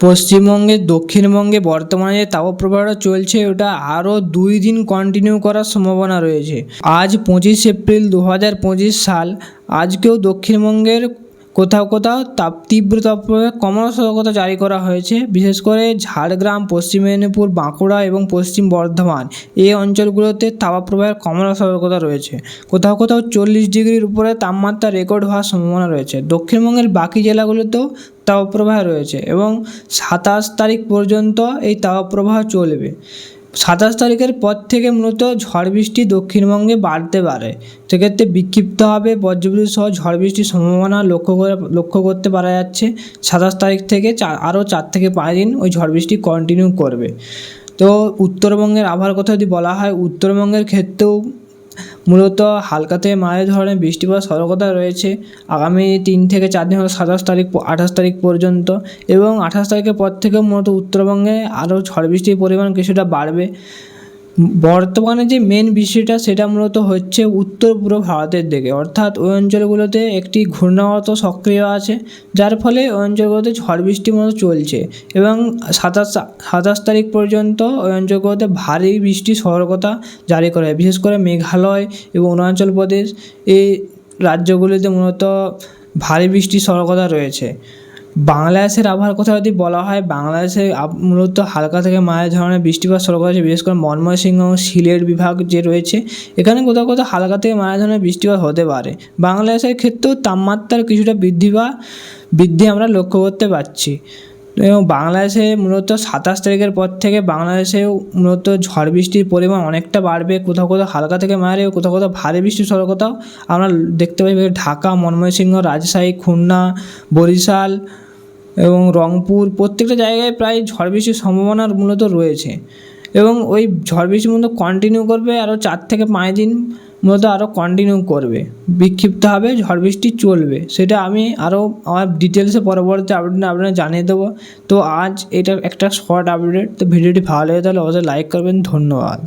পশ্চিমবঙ্গে, দক্ষিণবঙ্গে বর্তমানে যে তাপপ্রবাহটা চলছে, ওটা আরও দুই দিন কন্টিনিউ করার সম্ভাবনা রয়েছে। আজ পঁচিশ এপ্রিল দু হাজার পঁচিশ সাল, আজকেও দক্ষিণবঙ্গের কোথাও কোথাও তাপ তীব্র তাপপ্রবাহে কমলা সতর্কতা জারি করা হয়েছে। বিশেষ করে ঝাড়গ্রাম, পশ্চিম মেদিনীপুর, বাঁকুড়া এবং পশ্চিম বর্ধমান। এই অঞ্চলগুলোতে তাপপ্রবাহের কমলা সতর্কতা রয়েছে। কোথাও কোথাও চল্লিশ ডিগ্রির উপরে তাপমাত্রা রেকর্ড হওয়ার সম্ভাবনা রয়েছে। দক্ষিণবঙ্গের বাকি জেলাগুলোতেও তাপপ্রবাহ রয়েছে এবং সাতাশ তারিখ পর্যন্ত এই তাপপ্রবাহ চলবে। সাতাশ তারিখের পর থেকে মূলত ঝড় বৃষ্টি দক্ষিণবঙ্গে বাড়তে পারে। সেক্ষেত্রে বিক্ষিপ্তভাবে বজ্রবিদ্যুৎ সহ ঝড় বৃষ্টির সম্ভাবনা লক্ষ্য করে, লক্ষ্য করতে পারা যাচ্ছে। সাতাশ তারিখ থেকে চার, আরও চার থেকে পাঁচ দিন ওই ঝড় বৃষ্টি কন্টিনিউ করবে। তো উত্তরবঙ্গের আবহাওয়ার কথা যদি বলা হয়, উত্তরবঙ্গের ক্ষেত্রেও মূলত হালকাতে মাঝারি ধরনের বৃষ্টিপাত সতর্কতা রয়েছে। আগামী তিন থেকে চার দিন হলো সাতাশ তারিখ আঠাশ তারিখ পর্যন্ত এবং আঠাশ তারিখের পর থেকে মূলত উত্তরবঙ্গে আরও ঝড় বৃষ্টির পরিমাণ কিছুটা বাড়বে। বর্তমানে যে মেন বিষয়টা সেটা মূলত হচ্ছে উত্তর পূর্ব ভারতের দিকে। অর্থাৎ ওই অঞ্চলগুলোতে একটি ঘূর্ণাবর্ত সক্রিয় আছে, যার ফলে ওই অঞ্চলগুলোতে ঝড় বৃষ্টির মতো চলছে এবং সাতাশ সাতাশ তারিখ পর্যন্ত ওই অঞ্চলগুলোতে ভারী বৃষ্টির সতর্কতা জারি করা হয়। বিশেষ করে মেঘালয় এবং অরুণাচল প্রদেশ এই রাজ্যগুলিতে মূলত ভারী বৃষ্টির সতর্কতা রয়েছে। বাংলাদেশের আবহাওয়ার কথা যদি বলা হয়, বাংলাদেশে মূলত হালকা থেকে মাঝারি ধরনের বৃষ্টিপাত শুরু আছে বিশেষ করে ময়মনসিংহ সিলেট বিভাগ যে রয়েছে, এখানে কোথাও কোথাও হালকা থেকে মাঝারি ধরনের বৃষ্টিপাত হতে পারে। বাংলাদেশের ক্ষেত্রেও তাপমাত্রার কিছুটা বৃদ্ধি বা বৃদ্ধি আমরা লক্ষ্য করতে পারছি। এবং বাংলাদেশে মূলত সাতাশ তারিখের পর থেকে বাংলাদেশেও মূলত ঝড় বৃষ্টির পরিমাণ অনেকটা বাড়বে। কোথাও কোথাও হালকা থেকে মাঝারি ও কোথাও কোথাও ভারী বৃষ্টির সতর্কতাও আমরা দেখতে পাই ঢাকা, ময়মনসিংহ, রাজশাহী, খুলনা, বরিশাল এবং রংপুর প্রত্যেকটা জায়গায় প্রায় ঝড় বৃষ্টির সম্ভাবনা মূলত রয়েছে। এবং ওই ঝড় বৃষ্টি মূলত কন্টিনিউ করবে আরও চার থেকে পাঁচ দিন মূলত আরও কন্টিনিউ করবে। বিক্ষিপ্তভাবে ঝড় বৃষ্টি চলবে। সেটা আমি আরও আমার ডিটেলসে পরবর্তী আপডেট আপনারা জানিয়ে দেবো। তো আজ এটা একটা শর্ট আপডেট তো ভিডিওটি ভালো লাগে তাহলে অবশ্যই লাইক করবেন। ধন্যবাদ।